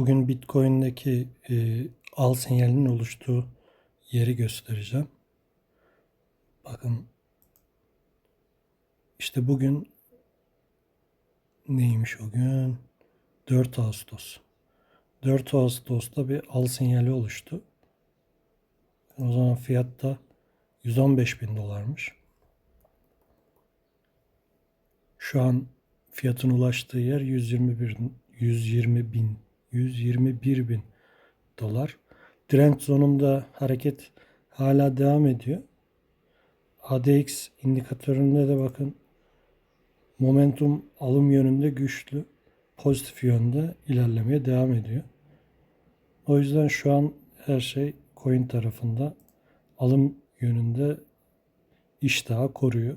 Bugün Bitcoin'deki e, al sinyalinin oluştuğu yeri göstereceğim. Bakın işte bugün neymiş o gün? 4 Ağustos. 4 Ağustos'ta bir al sinyali oluştu. O zaman fiyat da 115 bin dolarmış. Şu an fiyatın ulaştığı yer 121 120 bin 121 bin dolar. Trend zonunda hareket hala devam ediyor. ADX indikatöründe de bakın momentum alım yönünde güçlü, pozitif yönde ilerlemeye devam ediyor. O yüzden şu an her şey coin tarafında alım yönünde iştahı koruyor.